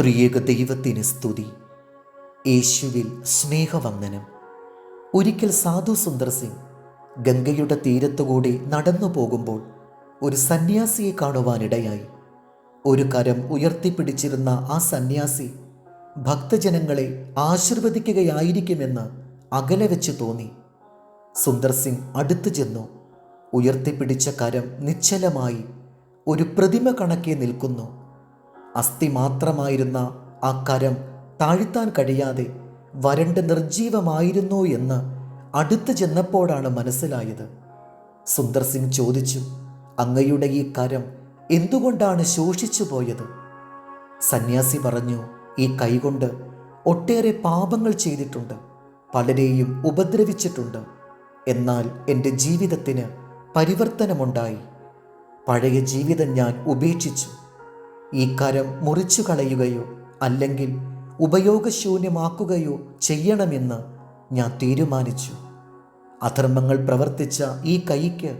ത്രിയേക ദൈവത്തിന് സ്തുതി. യേശുവിൽ സ്നേഹവന്ദനം. ഒരിക്കൽ സാധു സുന്ദർ സിംഗ് ഗംഗയുടെ തീരത്തുകൂടി നടന്നു പോകുമ്പോൾ ഒരു സന്യാസിയെ കാണുവാനിടയായി. ഒരു കരം ഉയർത്തിപ്പിടിച്ചിരുന്ന ആ സന്യാസി ഭക്തജനങ്ങളെ ആശീർവദിക്കുകയായിരിക്കുമെന്ന് അകലെ വെച്ച് തോന്നി. സുന്ദർ സിംഗ് അടുത്തു ചെന്നു. ഉയർത്തിപ്പിടിച്ച കരം നിശ്ചലമായി ഒരു പ്രതിമ കണക്കെ നിൽക്കുന്നു. അസ്ഥി മാത്രമായിരുന്ന ആ കരം താഴ്ത്താൻ കഴിയാതെ വരണ്ട് നിർജീവമായിരുന്നു എന്ന് അടുത്ത് ചെന്നപ്പോഴാണ് മനസ്സിലായത്. സുന്ദർ സിംഗ് ചോദിച്ചു അങ്ങയുടെ ഈ കരം എന്തുകൊണ്ടാണ് ശോഷിച്ചു പോയത്? സന്യാസി പറഞ്ഞു ഈ കൈകൊണ്ട് ഒട്ടേറെ പാപങ്ങൾ ചെയ്തിട്ടുണ്ട് പലരെയും ഉപദ്രവിച്ചിട്ടുണ്ട്. എന്നാൽ എന്റെ ജീവിതത്തിന് പരിവർത്തനമുണ്ടായി. പഴയ ജീവിതം ഞാൻ ഉപേക്ഷിച്ചു. ഈ കരം മുറിച്ചു കളയുകയോ അല്ലെങ്കിൽ ഉപയോഗശൂന്യമാക്കുകയോ ചെയ്യണമെന്ന് ഞാൻ തീരുമാനിച്ചു. അധർമ്മങ്ങൾ പ്രവർത്തിച്ച ഈ കൈക്ക്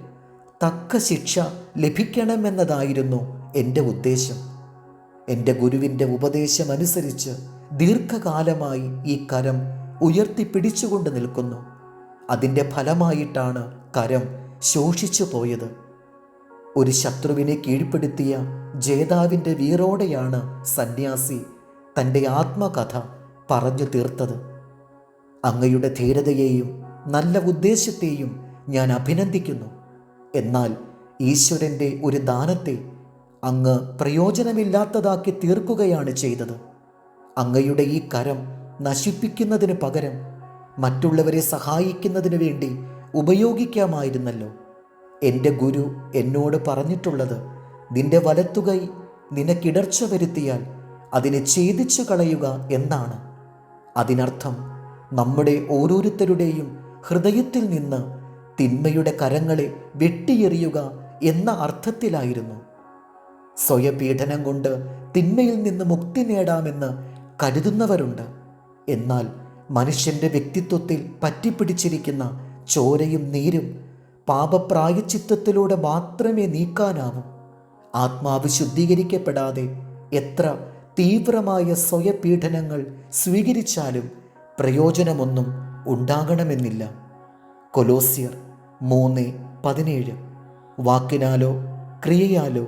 തക്ക ശിക്ഷ ലഭിക്കണമെന്നതായിരുന്നു എന്റെ ഉദ്ദേശം. എന്റെ ഗുരുവിന്റെ ഉപദേശമനുസരിച്ച് ദീർഘകാലമായി ഈ കരം ഉയർത്തിപ്പിടിച്ചുകൊണ്ട് നിൽക്കുന്നു. അതിന്റെ ഫലമായിട്ടാണ് കരം ശോഷിച്ചു പോയത് ഒരു ശത്രുവിനെ കീഴ്പ്പെടുത്തിയ ജേതാവിന്റെ വീറോടെയാണ് സന്യാസി തന്റെ ആത്മകഥ പറഞ്ഞു തീർത്തത്. അങ്ങയുടെ ധീരതയെയും നല്ല ഉദ്ദേശത്തെയും ഞാൻ അഭിനന്ദിക്കുന്നു. എന്നാൽ ഈശ്വരന്റെ ഒരു ദാനത്തെ അങ്ങ് പ്രയോജനമില്ലാത്തതാക്കി തീർക്കുകയാണ് ചെയ്തത്. അങ്ങയുടെ ഈ കരം നശിപ്പിക്കുന്നതിന് പകരം മറ്റുള്ളവരെ സഹായിക്കുന്നതിന് വേണ്ടി ഉപയോഗിക്കാമായിരുന്നല്ലോ. എന്റെ ഗുരു എന്നോട് പറഞ്ഞിട്ടുള്ളത് നിന്റെ വലത്തുകൈ നിനക്കിടർച്ച വരുത്തിയാൽ അതിനെ ഛേദിച്ചു കളയുക എന്നാണ്. അതിനർത്ഥം നമ്മുടെ ഓരോരുത്തരുടെയും ഹൃദയത്തിൽ നിന്ന് തിന്മയുടെ കരങ്ങളെ വെട്ടിയെറിയുക എന്ന അർത്ഥത്തിലായിരുന്നു. സ്വയപീഡനം കൊണ്ട് തിന്മയിൽ നിന്ന് മുക്തി നേടാമെന്ന് കരുതുന്നവരുണ്ട്. എന്നാൽ മനുഷ്യന്റെ വ്യക്തിത്വത്തിൽ പറ്റിപ്പിടിച്ചിരിക്കുന്ന ചോരയും നീരും പാപപ്രായച്ചിത്തത്തിലൂടെ മാത്രമേ നീക്കാനാവൂ. ആത്മാവ് ശുദ്ധീകരിക്കപ്പെടാതെ എത്ര തീവ്രമായ സ്വയപീഡനങ്ങൾ സ്വീകരിച്ചാലും പ്രയോജനമൊന്നും ഉണ്ടാകണമെന്നില്ല. കൊലോസിയർ മൂന്ന് പതിനേഴ്. വാക്കിനാലോ ക്രിയയാലോ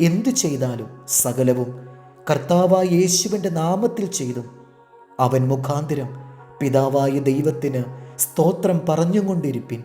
എന്തു ചെയ്താലും സകലവും കർത്താവായ യേശുവിന്റെ നാമത്തിൽ ചെയ്തും. അവൻ മുഖാന്തരം പിതാവായ ദൈവത്തിന് സ്തോത്രം പറഞ്ഞുകൊണ്ടിരിപ്പിൻ.